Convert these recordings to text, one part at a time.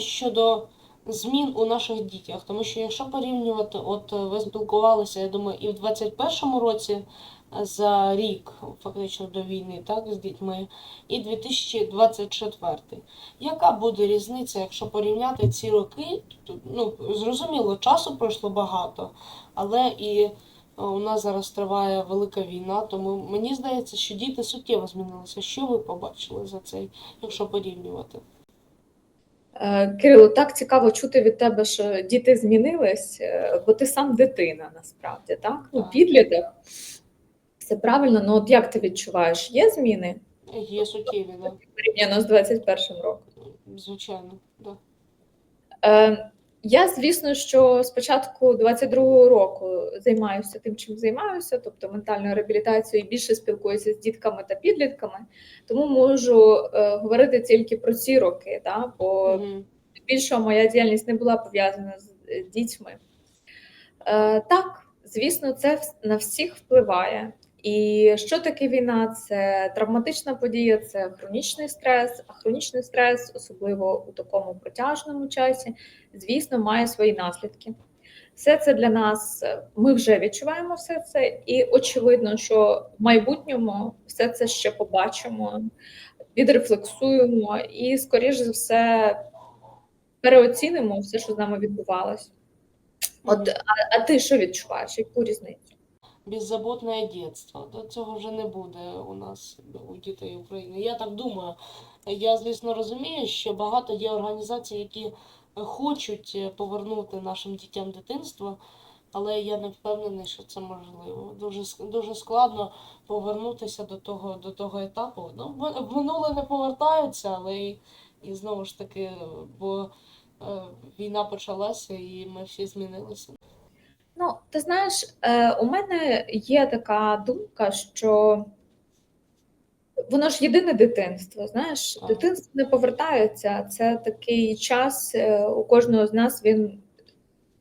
щодо змін у наших дітях. Тому що якщо порівнювати, от е, ви спілкувалися, я думаю, і в 21-му році е, за рік, фактично до війни, так, з дітьми, і 2024. Яка буде різниця, якщо порівняти ці роки? Ну, зрозуміло, часу пройшло багато, але і е, у нас зараз триває велика війна, тому мені здається, що діти суттєво змінилися. Що ви побачили за цей, якщо порівнювати? Е, Кирило, так цікаво чути від тебе, що діти змінились, е, бо ти сам дитина насправді, так? Ну, підліток. Все правильно, ну от як ти відчуваєш, є зміни Є суттєві, да. порівняно з 21 роком? звичайно. Да. Е, я, звісно, що з початку 22-го року займаюся тим, чим займаюся, тобто ментальною реабілітацією, і більше спілкуюся з дітками та підлітками, тому можу е, говорити тільки про ці роки, да, бо Мгм. більшого моя діяльність не була пов'язана з е, дітьми. Е, так, звісно, це на всіх впливає. І що таке війна? Це травматична подія, це хронічний стрес, а хронічний стрес, особливо у такому протяжному часі, звісно, має свої наслідки. Все це для нас, ми вже відчуваємо все це, і очевидно, що в майбутньому все це ще побачимо, відрефлексуємо і, скоріш за все, переоцінимо все, що з нами відбувалось. От, а, а ти що відчуваєш? Яку різницю? Беззаботне дитинство. До цього вже не буде у нас у дітей України. Я так думаю. Я, звісно, розумію, що багато є організацій, які хочуть е, повернути нашим дітям дитинство, але я не впевнений, що це можливо. Дуже, дуже складно повернутися до того, до того етапу. Ну, минуле не повертаються, але і, і знову ж таки, бо е, війна почалася і ми всі змінилися. Ну, ти знаєш, е, у мене є така думка, що воно ж єдине дитинство. Знаєш, Так. дитинство не повертається. Це такий час е, у кожного з нас він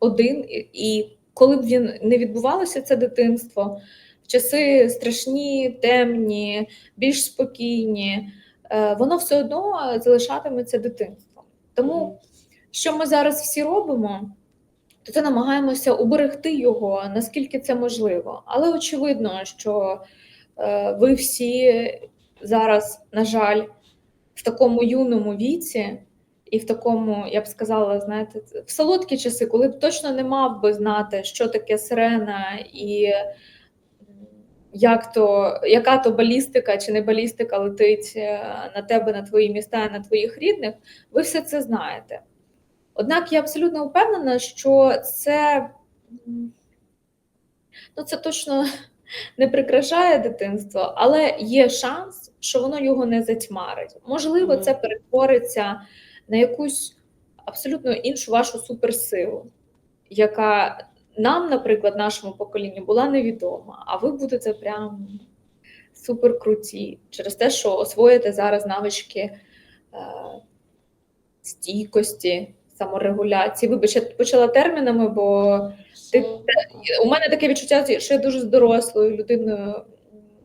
один, і- коли б він не відбувалося, це дитинство, часи страшні, темні, більш спокійні, е, воно все одно залишатиметься дитинством. Тому що ми зараз всі робимо, то це намагаємося уберегти його, наскільки це можливо. Але очевидно, що е, ви всі зараз, на жаль, в такому юному віці, і в такому, я б сказала, знаєте, в солодкі часи, коли б точно не мав би знати, що таке сирена і як то, яка то балістика чи не балістика летить е, на тебе, на твої міста, на твоїх рідних, ви все це знаєте. Однак я абсолютно впевнена, що це, ну, це точно не прикрашає дитинство, але є шанс, що воно його не затьмарить. Можливо, Мгм. це перетвориться на якусь абсолютно іншу вашу суперсилу, яка нам, наприклад, нашому поколінню була невідома, а ви будете прям суперкруті через те, що освоїте зараз навички е, стійкості, саморегуляції. Вибач, я почала термінами, бо Все. у мене таке відчуття, що я дуже з дорослою людиною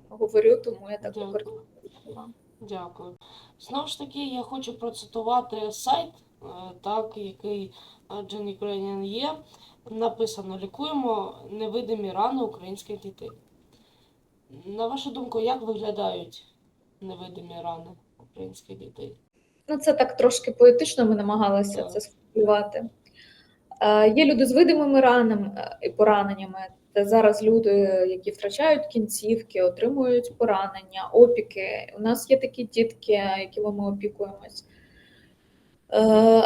говорю, тому я так Дякую. використовувала. Дякую. Знову ж таки, я хочу процитувати сайт, е, так, який е, Gen Ukrainian є. Написано: лікуємо невидимі рани українських дітей. На вашу думку, як виглядають невидимі рани українських дітей? Ну, це так трошки поетично ми намагалися це сформулювати. Е, є люди з видимими ранами е, і пораненнями. Це зараз люди, які втрачають кінцівки, отримують поранення, опіки. У нас є такі дітки, якими ми опікуємось. Е,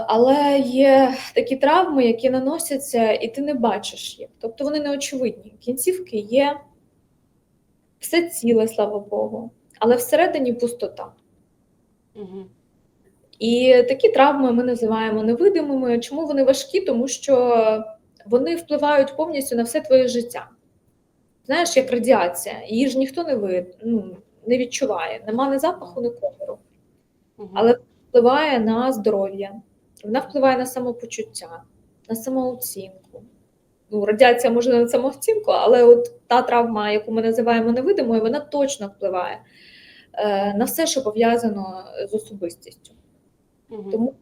але є такі травми, які наносяться, і ти не бачиш їх. Тобто вони не очевидні. Кінцівки є, все ціле, слава Богу, але всередині пустота. Угу. І такі травми ми називаємо невидимими. Чому вони важкі? Тому що вони впливають повністю на все твоє життя. Знаєш, як радіація, її ж ніхто не вид, ну, не відчуває. Нема ні запаху, ні кольору. Але впливає на здоров'я, вона впливає на самопочуття, на самооцінку. Ну, радіація може не на самооцінку, але от та травма, яку ми називаємо невидимою, вона точно впливає е, на все, що пов'язано з особистістю. Угу. Тому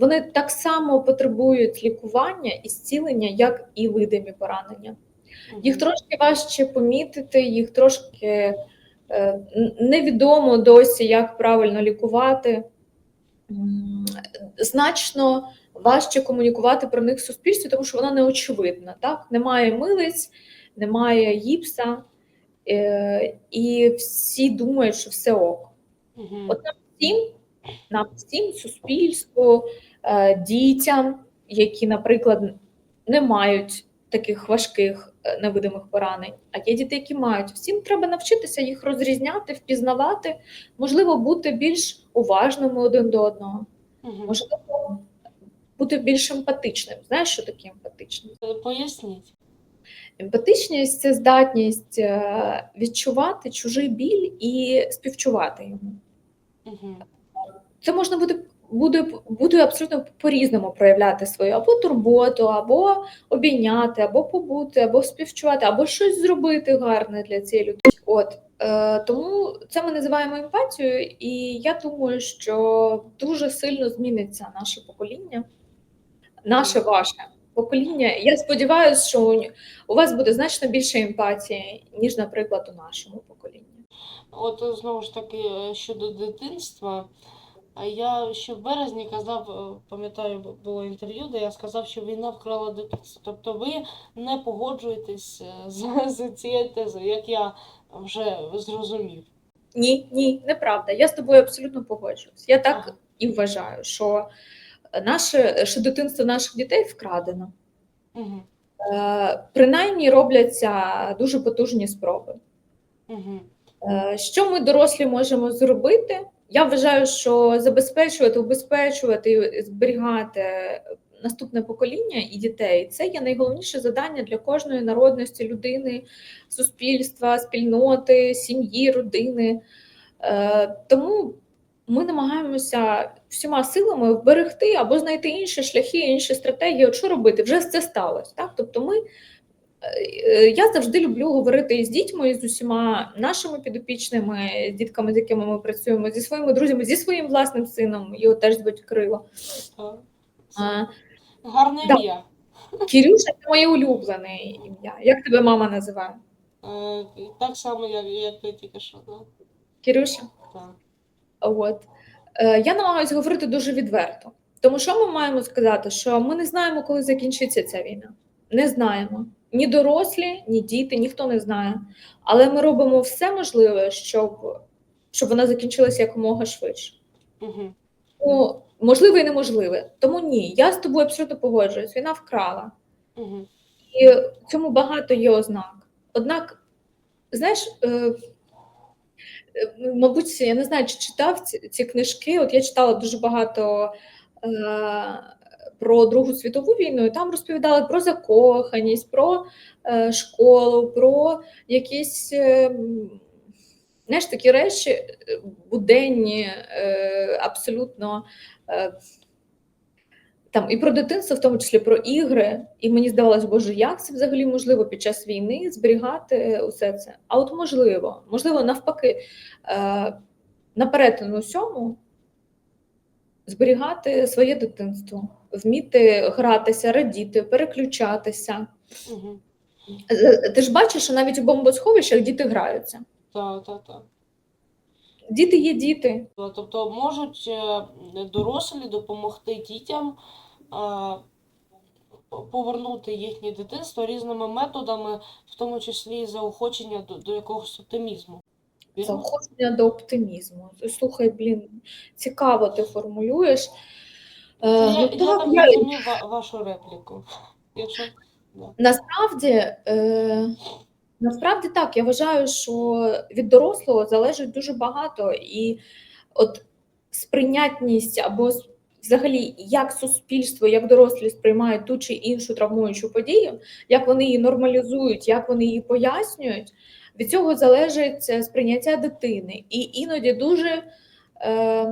вони так само потребують лікування і зцілення, як і видимі поранення. Їх трошки важче помітити, їх трошки е, невідомо досі, як правильно лікувати. Значно важче комунікувати про них в суспільстві, тому що вона не очевидна. Так? Немає милиць, немає гіпса, е, і всі думають, що все ок. Мгм. От всім, нам всім, суспільству, е, дітям, які, наприклад, не мають таких важких е, невидимих поранень, а є діти, які мають. Всім треба навчитися їх розрізняти, впізнавати, можливо, бути більш уважними один до одного, Мгм. можливо, бути більш емпатичним. Знаєш, що таке емпатичність? Поясніть. Емпатичність це здатність е, відчувати чужий біль і співчувати йому. Мгм. Це можна буде, буде, буде абсолютно по-різному проявляти свою або турботу, або обійняти, або побути, або співчувати, або щось зробити гарне для цієї людини. От е, тому це ми називаємо емпатією, і я думаю, що дуже сильно зміниться наше покоління, наше ваше покоління. Я сподіваюся, що у, вас буде значно більше емпатії, ніж, наприклад, у нашому поколінні. От знову ж таки е, щодо дитинства. А я ще в березні казав, е, пам'ятаю, було інтерв'ю, де я сказав, що війна вкрала дитинство. Тобто ви не погоджуєтесь е, з, з цією тезою, як я вже зрозумів. Ні, ні, неправда. Я з тобою абсолютно погоджуюсь. Я так Ага. і вважаю, що наше що дитинство наших дітей вкрадено. Угу. Е, принаймні робляться дуже потужні спроби. Угу. Е, що ми дорослі можемо зробити? Я вважаю, що забезпечувати, убезпечувати зберігати наступне покоління і дітей це є найголовніше завдання для кожної народності, людини, суспільства, спільноти, сім'ї, родини. Е, тому ми намагаємося всіма силами вберегти або знайти інші шляхи, інші стратегії. От що робити? Вже це сталося. Так? Тобто ми Я завжди люблю говорити із дітьми, і з усіма нашими підопічними, з дітками, з якими ми працюємо, зі своїми друзями, зі своїм власним сином, його теж звуть Крило. А, Гарне да. ім'я. Кірюша це моє улюблене ім'я. Як тебе мама називає? Е, Так само, як, як ви тільки що. Да? Кірюша? Так. От. Е, Я намагаюся говорити дуже відверто. Тому що ми маємо сказати, що ми не знаємо, коли закінчиться ця війна. Не знаємо. Ні дорослі, ні діти, ніхто не знає. Але ми робимо все можливе, щоб, щоб вона закінчилася якомога швидше. Угу. Ну, можливе і неможливе. Тому ні, я з тобою абсолютно погоджуюсь. Війна вкрала. Угу. І в цьому багато є ознак. Однак, знаєш, е, е, мабуть, я не знаю, чи читав ці, книжки. От я читала дуже багато е, про Другу світову війну, і там розповідали про закоханість, про е, школу, про якісь е, знаєш, такі речі е, буденні, е, абсолютно. Е, там і про дитинство, в тому числі про ігри. І мені здавалось, боже, як це взагалі можливо під час війни зберігати е, усе це? А от можливо, можливо, навпаки, е, на перетину усьому зберігати своє дитинство, вміти гратися, радіти, переключатися. Угу. Ти ж бачиш, що навіть у бомбосховищах діти граються. Так, так, так. Діти є діти. Тобто можуть е, дорослі допомогти дітям е, повернути їхнє дитинство різними методами, в тому числі і заохочення до, до якогось оптимізму. Заохочення до оптимізму. Слухай, блін, цікаво ти формулюєш. Е, я, ну, я так, я- розумів ва- вашу репліку. Якщо Насправді, е, насправді так, я вважаю, що від дорослого залежить дуже багато, і от сприйнятність або взагалі як суспільство, як дорослі сприймають ту чи іншу травмуючу подію, як вони її нормалізують, як вони її пояснюють, від цього залежить е, сприйняття дитини. І іноді дуже е,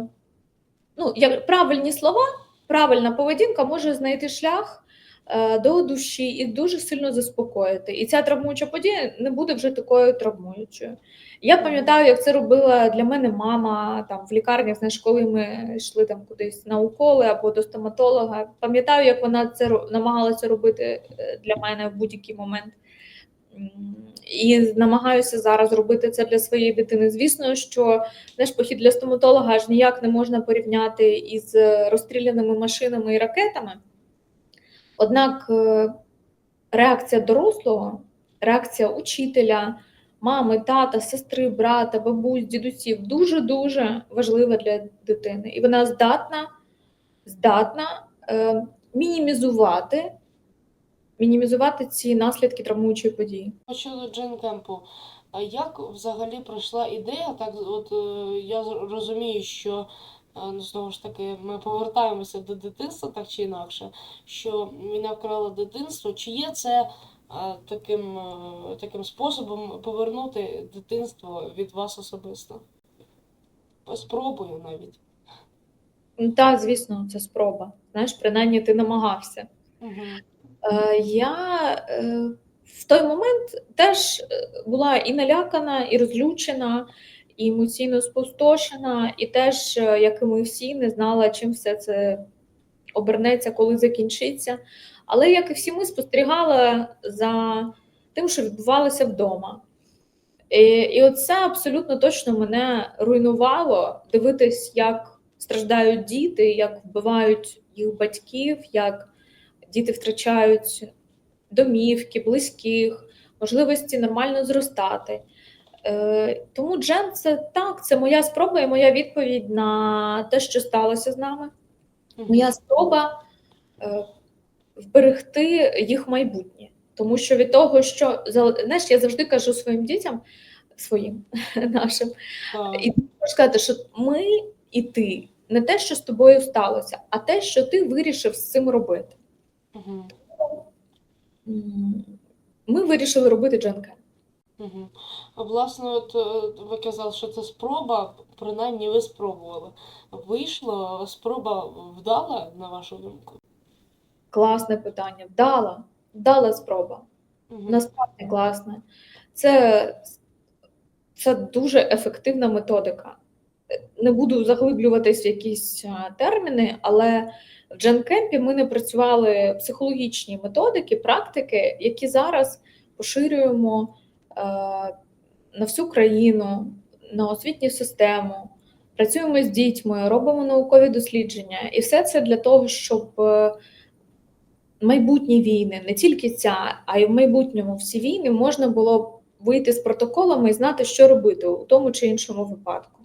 ну, як правильні слова, правильна поведінка може знайти шлях е, до душі і дуже сильно заспокоїти. І ця травмуюча подія не буде вже такою травмуючою. Я пам'ятаю, як це робила для мене мама там в лікарнях, знаєш, коли ми йшли там кудись на уколи або до стоматолога. Пам'ятаю, як вона це намагалася робити е, для мене в будь-який момент. І намагаюся зараз робити це для своєї дитини. Звісно, що знаєш, похід для стоматолога аж ніяк не можна порівняти із розстріляними машинами і ракетами. Однак е, реакція дорослого, реакція учителя, мами, тата, сестри, брата, бабусь, дідусів дуже-дуже важлива для дитини. І вона здатна, здатна е, мінімізувати, мінімізувати ці наслідки травмуючої події. Щодо Джен Кемпу, а як взагалі пройшла ідея? Так, от е, я розумію, що е, ну, знову ж таки ми повертаємося до дитинства так чи інакше, що війна вкрала дитинство. Чи є це е, таким, таким способом повернути дитинство від вас особисто? Спробую навіть. Ну, Та, звісно, це спроба. Знаєш, принаймні ти намагався. Угу. Е, Я е, в той момент теж е, була і налякана, і розлючена, і емоційно спустошена, і теж, як і ми всі, не знала, чим все це обернеться, коли закінчиться. Але як і всі ми спостерігала за тим, що відбувалося вдома. І, і оце абсолютно точно мене руйнувало дивитись, як страждають діти, як вбивають їх батьків, як діти втрачають домівки, близьких, можливості нормально зростати. Е, тому Джен це так, це моя спроба і моя відповідь на те, що сталося з нами. Моя спроба е, вберегти їх майбутнє. Тому що від того, що знаєш, я завжди кажу своїм дітям, своїм нашим, Так. і можу сказати, що ми і ти не те, що з тобою сталося, а те, що ти вирішив з цим робити. Угу. Ми вирішили робити джанкен. Угу. Власне, от е, ви казали, що це спроба, принаймні ви спробували. Вийшло, спроба вдала, на вашу думку? Класне питання. Вдала, вдала спроба. Угу. Насправді класне. Це, це дуже ефективна методика. Не буду заглиблюватись в якісь терміни, але в Дженкемпі ми не працювали психологічні методики, практики, які зараз поширюємо на всю країну, на освітню систему. Працюємо з дітьми, робимо наукові дослідження, і все це для того, щоб е, майбутні війни, не тільки ця, а й в майбутньому всі війни можна було вийти з протоколами і знати, що робити у тому чи іншому випадку.